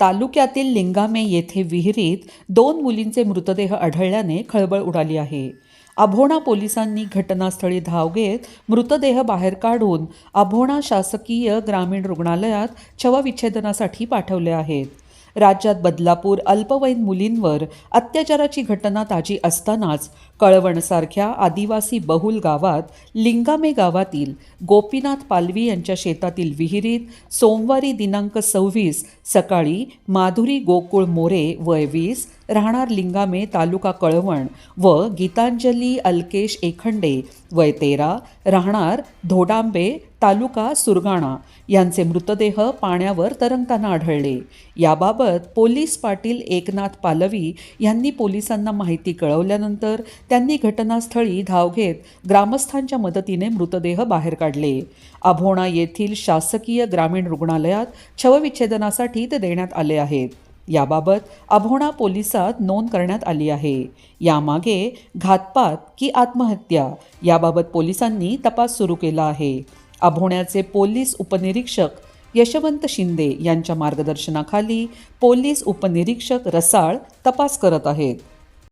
तालुक्यातील लिंगामे येथे विहिरीत दोन मुलींचे मृतदेह आढळल्याने खळबळ उडाली आहे. अभोणा पोलिसांनी घटनास्थळी धाव घेत मृतदेह बाहेर काढून अभोणा शासकीय ग्रामीण रुग्णालयात शवविच्छेदनासाठी पाठवले आहेत. राज्यात बदलापूर अल्पवयीन मुलींवर अत्याचाराची घटना ताजी असतानाच कळवणसारख्या आदिवासी बहुल गावात लिंगामे गावातील गोपीनाथ पालवी यांच्या शेतातील विहिरीत सोमवारी दिनांक सव्वीस सकाळी माधुरी गोकुळ मोरे वय वीस राहणार लिंगामे तालुका कळवण व गीतांजली अल्केश एखंडे वय तेरा राहणार धोडांबे तालुका सुरगाणा यांचे मृतदेह पाण्यावर तरंगताना आढळले. याबाबत पोलीस पाटील एकनाथ पालवी यांनी पोलिसांना माहिती कळवल्यानंतर त्यांनी घटनास्थळी धाव घेत ग्रामस्थांच्या मदतीने मृतदेह बाहेर काढले. अभोणा येथील शासकीय ग्रामीण रुग्णालयात शवविच्छेदनासाठी ते देण्यात आले आहेत. याबाबत अभोणा पोलिसात नोंद करण्यात आली आहे. यामागे घातपात की आत्महत्या याबाबत पोलिसांनी तपास सुरू केला आहे. अभोण्याचे पोलीस उपनिरीक्षक यशवंत शिंदे यांच्या मार्गदर्शनाखाली पोलीस उपनिरीक्षक रसाळ तपास करत आहेत.